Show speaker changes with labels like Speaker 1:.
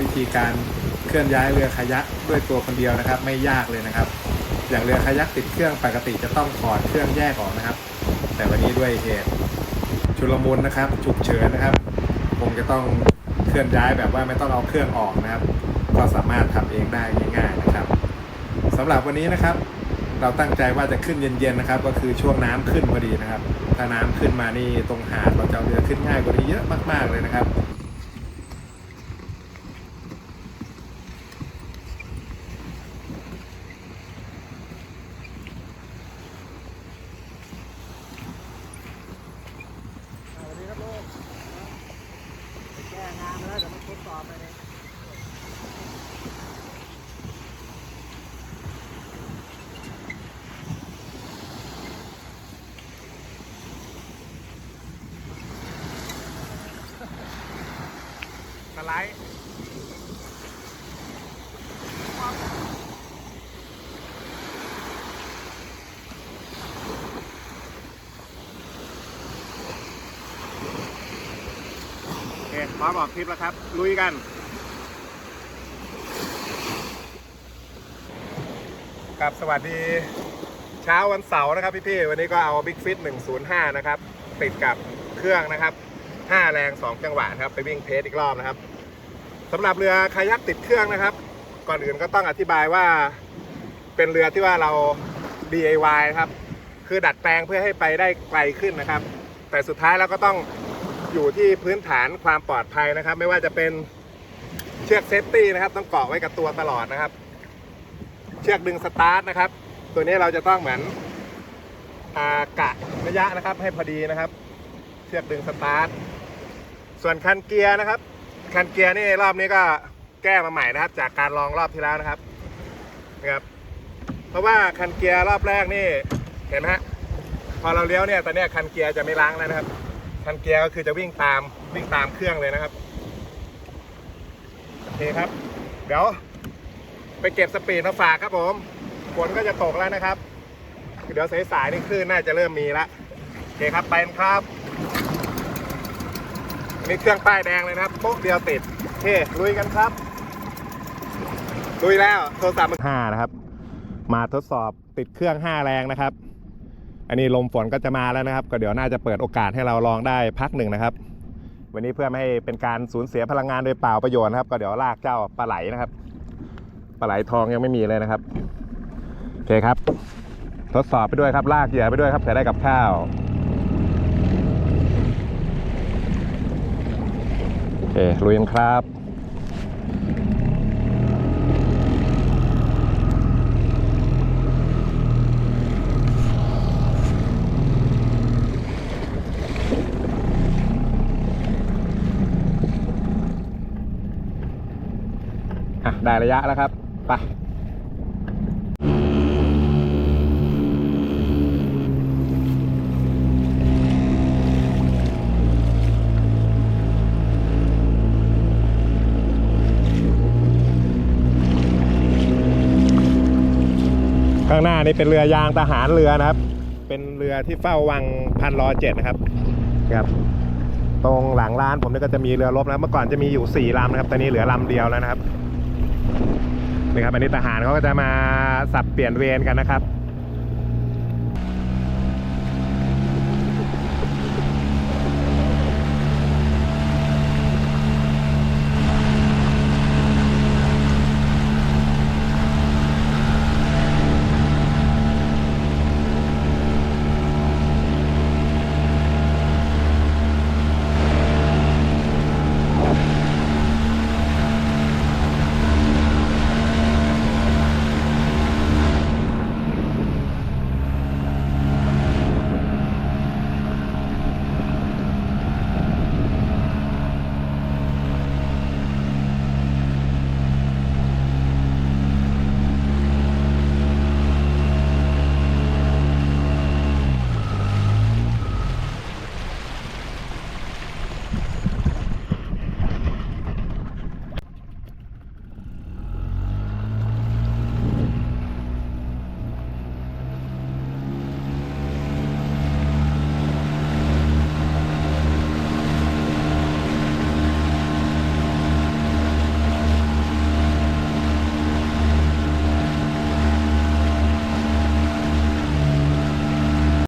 Speaker 1: วิธีการเคลื่อนย้ายเรือคายักด้วยตัวคนเดียวนะครับ ไม่ยากเลยนะครับ อย่างเรือคายักติดเครื่องปกติจะต้องถอดเครื่องแยกออกนะครับ แต่วันนี้ด้วยเหตุชุลมุนนะครับฉุกเฉินนะครับคงจะต้องเคลื่อนย้ายแบบว่าไม่ต้องเอาเครื่องออกนะครับ ก็สามารถทำเองได้ง่ายๆนะครับสำหรับวันนี้นะครับ เราตั้งใจว่าจะขึ้นเย็นๆนะครับ ก็คือช่วงน้ำขึ้นพอดีนะครับ ถ้าน้ำขึ้นมานี่ตรงหาดเราจะเรือขึ้นง่ายกว่านี้เยอะมากๆเลยนะครับ
Speaker 2: สวัสดีครับลูกไปแก้งานมาแล้วเดี๋ยวมาทดสอบไปเลยส ไลด์โอเคพร้อมออกทริปแล้วครับ ลุยกันครับสวัสดีเช้าวันเสาร์นะครับพี่ๆวันนี้ก็เอา Big Fit 105 นะครับ ติดกับเครื่องนะครับ 5 แรง 2 จังหวะนครับไปวิ่งเทสอีกรอบนะครับสำหรับเรือคายักติดเครื่องนะครับ ก่อนอื่นก็ต้องอธิบายว่าเป็นเรือที่ว่าเรา DIY ครับ คือดัดแปลงเพื่อให้ไปได้ไกลขึ้นนะครับ แต่สุดท้ายแล้วก็ต้องอยู่ที่พื้นฐานความปลอดภัยนะครับ ไม่ว่าจะเป็นเชือกเซฟตี้นะครับ ต้องเกาะไว้กับตัวตลอดนะครับ เชือกดึงสตาร์ทนะครับ ตัวนี้เราจะต้องเหมือนอากะระยะนะครับ ให้พอดีนะครับ เชือกดึงสตาร์ท ส่วนคันเกียร์นะครับ คันเกียร์นี่รอบนี้ก็แก้มาใหม่นะครับ จากการลองรอบที่แล้วนะครับนะครับ เพราะว่าคันเกียร์รอบแรกนี่เห็นไหมฮะพอเราเลี้ยวเนี่ยตอนนี้คันเกียร์จะไม่ล้างแล้วนะครับ คันเกียร์ก็คือจะวิ่งตามวิ่งตามเครื่องเลยนะครับโอเคครับ เดี๋ยวไปเก็บสปีดมาฝากครับผมฝนก็จะตกแล้วนะครับ เดี๋ยวสายๆนี่คลื่นน่าจะเริ่มมีละโอเคครับไปครับ นี่เครื่องป้ายแดงเลยนะครับโป๊ะเดียวติดโอเคลุยกันครับลุยแล้วโทรศัพท์ห้านะครับ มาทดสอบติดเครื่อง5แรงนะครับ อันนี้ลมฝนก็จะมาแล้วนะครับ ก็เดี๋ยวน่าจะเปิดโอกาสให้เราลองได้พักหนึ่งนะครับ วันนี้เพื่อไม่ให้เป็นการสูญเสียพลังงานโดยเปล่าประโยชน์นะครับ ก็เดี๋ยวลากเจ้าปลาไหลนะครับปลาไหลทองยังไม่มีเลยนะครับโอเคครับ ทดสอบไปด้วยครับลากเหยื่อไปด้วยครับเผื่อได้กับข้าว โอ เคลุยกันครับอะได้ระยะแล้วครับ ไป ข้างหน้านี่เป็นเรือยางทหารเรือนะครับ เป็นเรือที่เฝ้าวังพันรอเจ็ดนะครับครับ ตรงหลังร้านผมนี่ก็จะมีเรือรบนะเมื่อก่อนจะมีอยู่4ลำนะครับ ตอนนี้เหลือลำเดียวแล้วนะครับนี่ครับอันนี้ทหารเขาก็จะมาสับเปลี่ยนเวรกันนะครับ